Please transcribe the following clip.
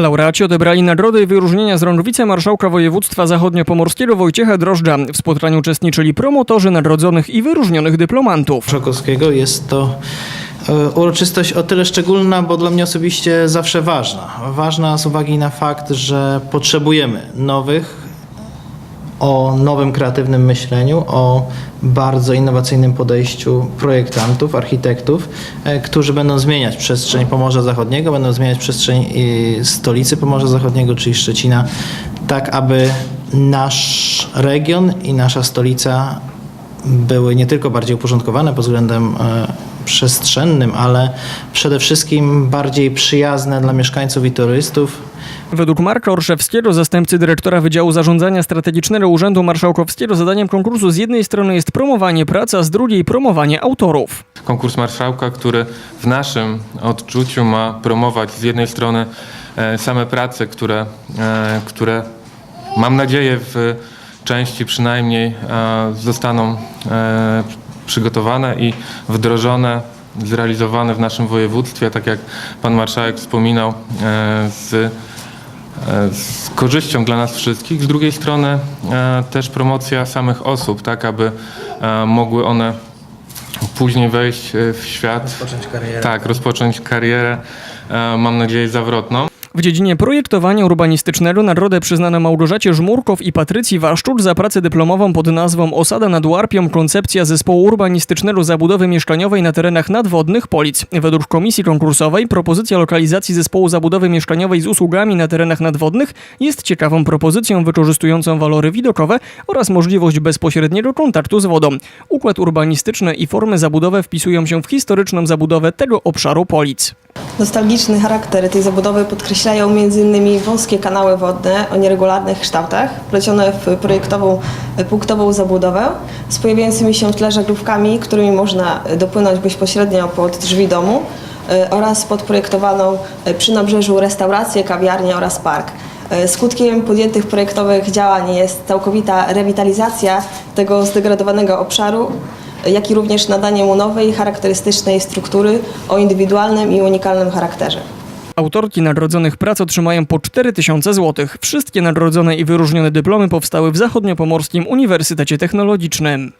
Laureaci odebrali nagrody i wyróżnienia z rąk wicemarszałka województwa zachodniopomorskiego Wojciecha Drożdża. W spotkaniu uczestniczyli promotorzy nagrodzonych i wyróżnionych dyplomantów. Szokowskiego. Jest to e, uroczystość o tyle szczególna, bo dla mnie osobiście zawsze ważna. Ważna z uwagi na fakt, że potrzebujemy nowych, o nowym kreatywnym myśleniu, o bardzo innowacyjnym podejściu projektantów, architektów, e, którzy będą zmieniać przestrzeń Pomorza Zachodniego, będą zmieniać przestrzeń stolicy Pomorza Zachodniego, czyli Szczecina, tak aby nasz region i nasza stolica były nie tylko bardziej uporządkowane pod względem e, przestrzennym, ale przede wszystkim bardziej przyjazne dla mieszkańców i turystów. Według Marka Orszewskiego, zastępcy dyrektora Wydziału Zarządzania Strategicznego Urzędu Marszałkowskiego, zadaniem konkursu z jednej strony jest promowanie pracy, a z drugiej promowanie autorów. konkurs marszałka, który w naszym odczuciu ma promować z jednej strony e, same prace, które, e, które mam nadzieję w części przynajmniej e, zostaną przygotowane i wdrożone, zrealizowane w naszym województwie, tak jak pan marszałek wspominał, e, z e, z korzyścią dla nas wszystkich. Z drugiej strony e, też promocja samych osób, tak aby mogły one później wejść w świat. Rozpocząć karierę. Tak, rozpocząć karierę, mam nadzieję, zawrotną. W dziedzinie projektowania urbanistycznego nagrodę przyznano Małgorzacie Żmurkow i Patrycji Waszczuk za pracę dyplomową pod nazwą Osada nad Łarpią – koncepcja zespołu urbanistycznego zabudowy mieszkaniowej na terenach nadwodnych Polic. Według komisji konkursowej propozycja lokalizacji zespołu zabudowy mieszkaniowej z usługami na terenach nadwodnych jest ciekawą propozycją wykorzystującą walory widokowe oraz możliwość bezpośredniego kontaktu z wodą. Układ urbanistyczny i formy zabudowy wpisują się w historyczną zabudowę tego obszaru Polic. Nostalgiczny charakter tej zabudowy podkreślają m.in. wąskie kanały wodne o nieregularnych kształtach, plecione w projektową punktową zabudowę z pojawiającymi się w tle żaglówkami, którymi można dopłynąć bezpośrednio pod drzwi domu e, oraz podprojektowaną e, przy nabrzeżu restaurację, kawiarnię oraz park. E, Skutkiem podjętych projektowych działań jest całkowita rewitalizacja tego zdegradowanego obszaru, jak i również nadanie mu nowej, charakterystycznej struktury o indywidualnym i unikalnym charakterze. Autorki nagrodzonych prac otrzymają po 4000 zł. Wszystkie nagrodzone i wyróżnione dyplomy powstały w Zachodniopomorskim Uniwersytecie Technologicznym.